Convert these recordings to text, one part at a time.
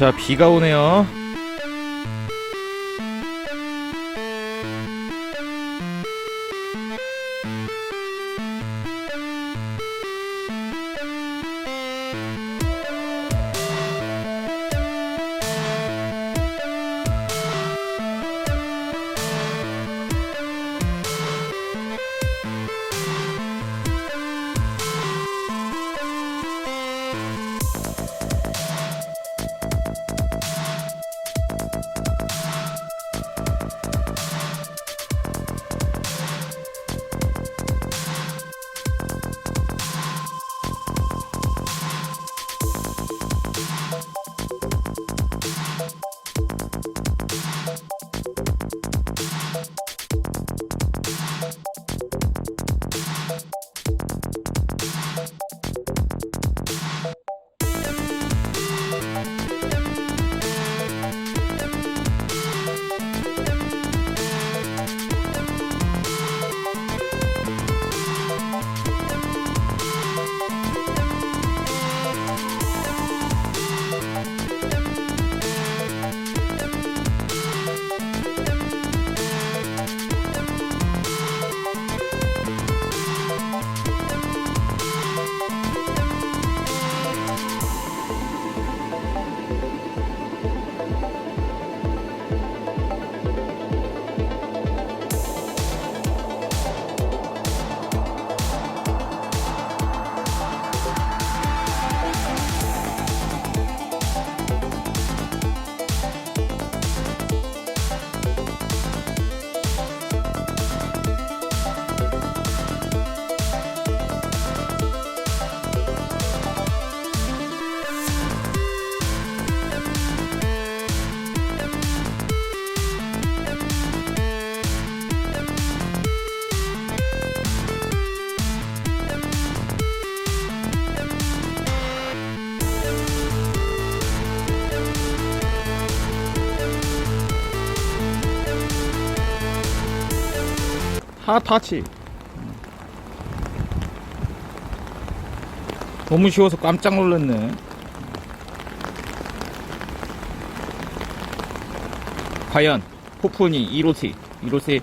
자 비가 오네요 핫타치 너무 쉬워서 깜짝 놀랐네. 과연 포푼이 1호시 1호시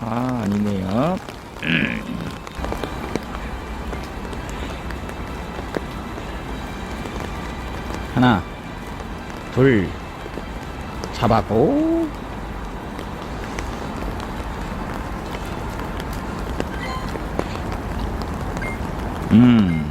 아 아니네요. 하나 둘 잡았고 음.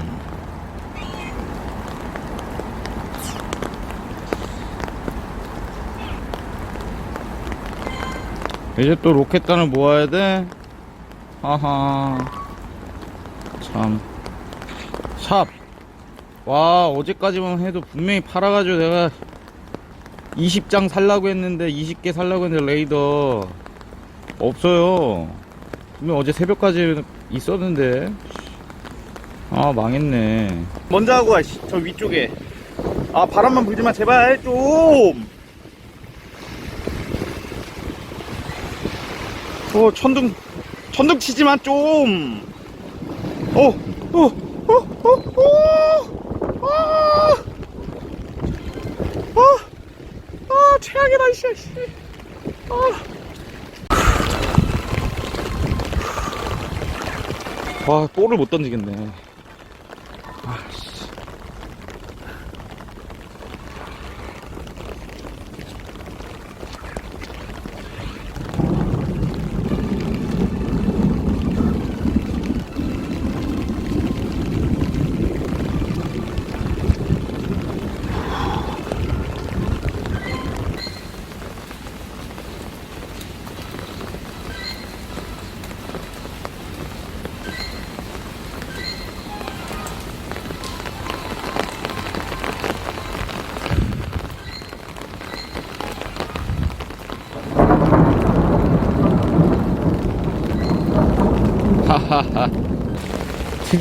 이제 또 로켓단을 모아야 돼? 하하. 참. 샵. 와, 어제까지만 해도 분명히 팔아가지고 내가 20장 살라고 했는데, 20개 살라고 했는데, 레이더. 없어요. 분명 어제 새벽까지 있었는데. 아 망했네 먼저 하고 와, 씨. 저 위쪽에 아 바람만 불지 마 제발 좀 어, 천둥, 천둥 치지만 좀. 어, 어, 어, 어, 어, 아, 아, 아, 최악이다, 씨, 씨. 아. 와, 볼을 못 던지겠네.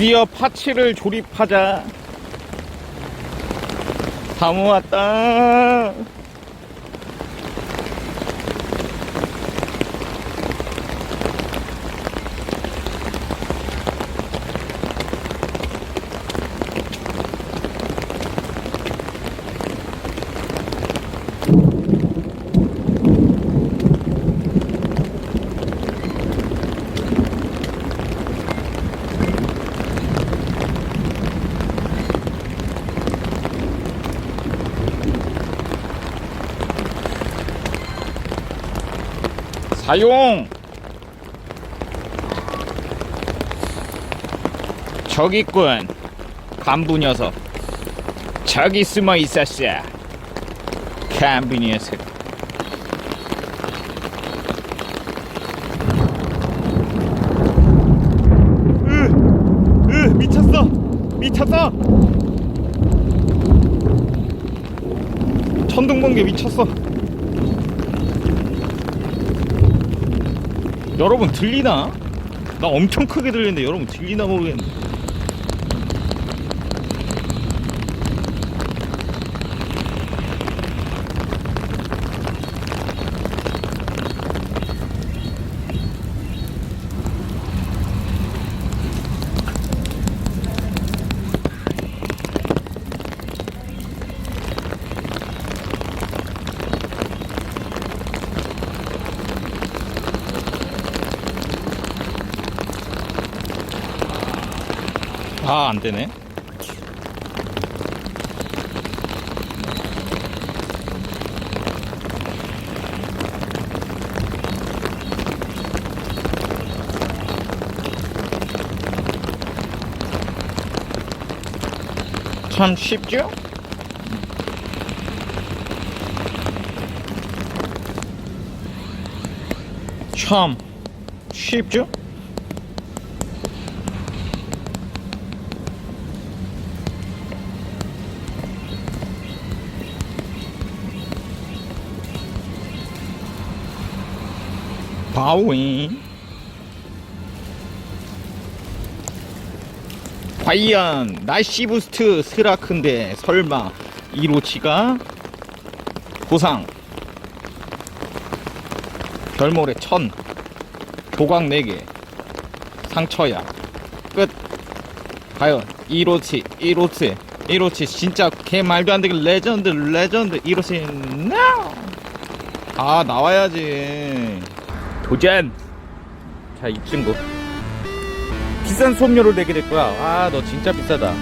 드디어 파츠를 조립하자. 다 모았다. 사용. 저기 있군 간부 녀석. 저기 숨어 있었어. 간부 녀석. 으, 으, 미쳤어. 미쳤어. 천둥 번개 미쳤어 여러분 들리나? 나 엄청 크게 들리는데 여러분 들리나 모르겠네 아 안되네 참 쉽죠? 참 쉽죠? 바우잉. 과연 날씨 부스트 스라큰데 설마 이로치가 보상. 별모래 천. 조각 4개. 상처야. 끝. 과연 이로치 이로치 이로치 진짜 개 말도 안 되게 레전드 레전드 이로치. NO! 아 나와야지 도전! 자, 이 친구. 비싼 수업료를 내게 될 거야. 아, 너 진짜 비싸다.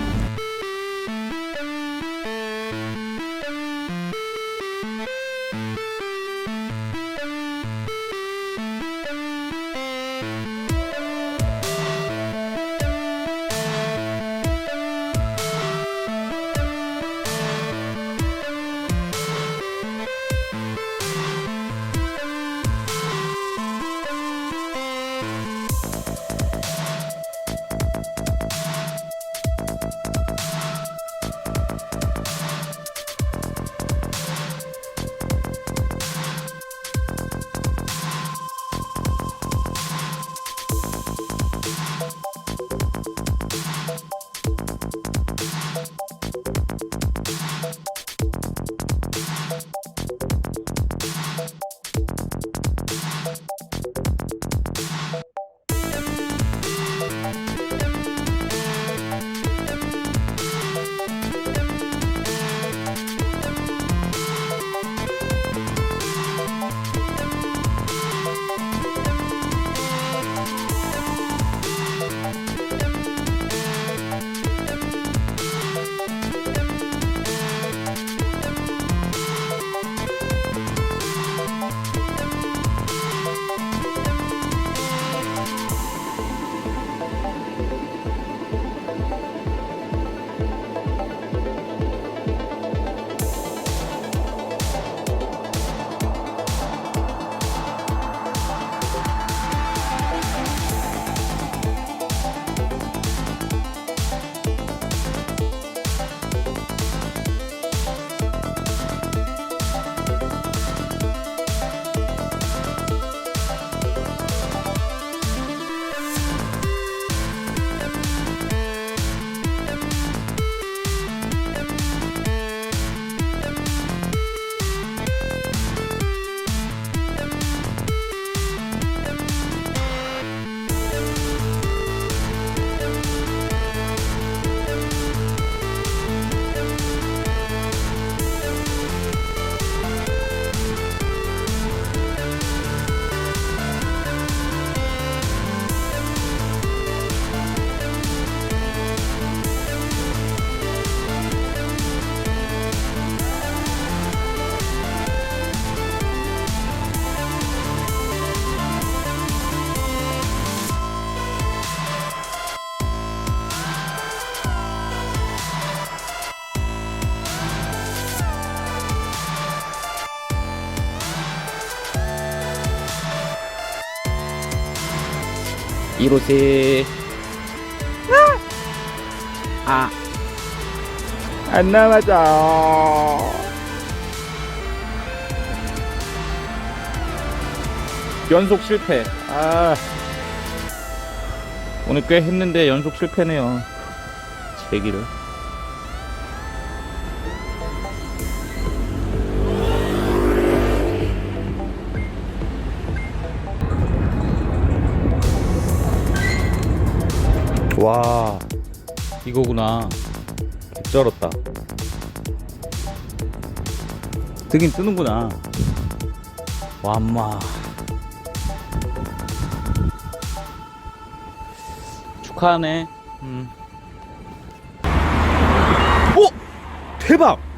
이로세 아. 안 나가자. 연속 실패. 아. 오늘 꽤 했는데 연속 실패네요. 제기를. 와, 이거구나. 쩔었다. 뜨긴 뜨는구나. 와, 엄마. 축하하네. 음. 오! 대박!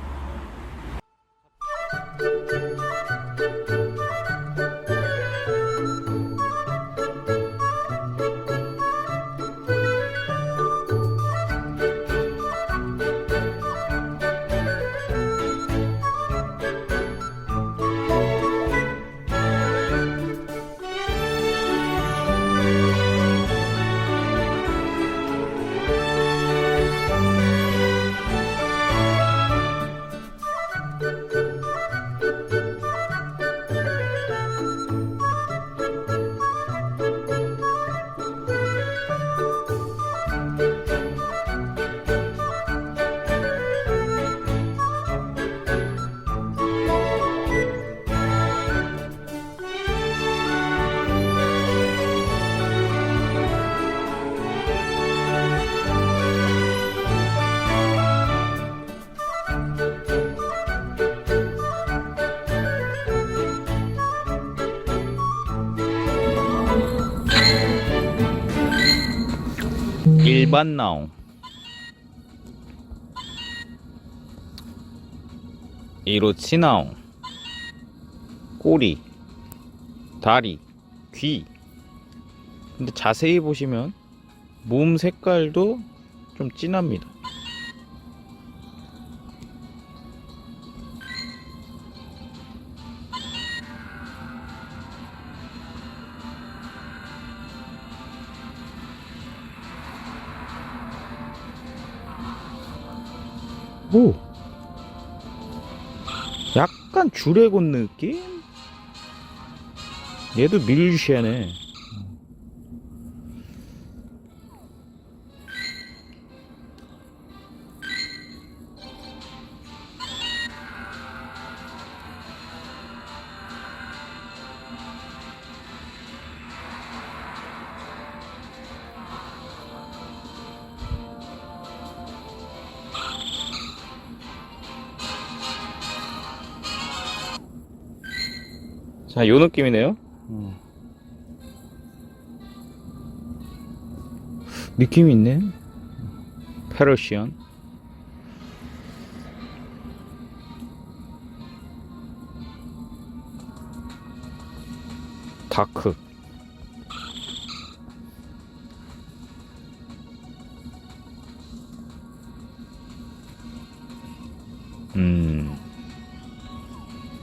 일반 나옹. 이로치 나옹. 꼬리. 다리. 귀. 근데 자세히 보시면 몸 색깔도 좀 진합니다 오 약간 주레곤 느낌? 얘도 밀리시아네 자, 요 느낌이네요. 느낌이 있네. 페르시안. 다크. 음.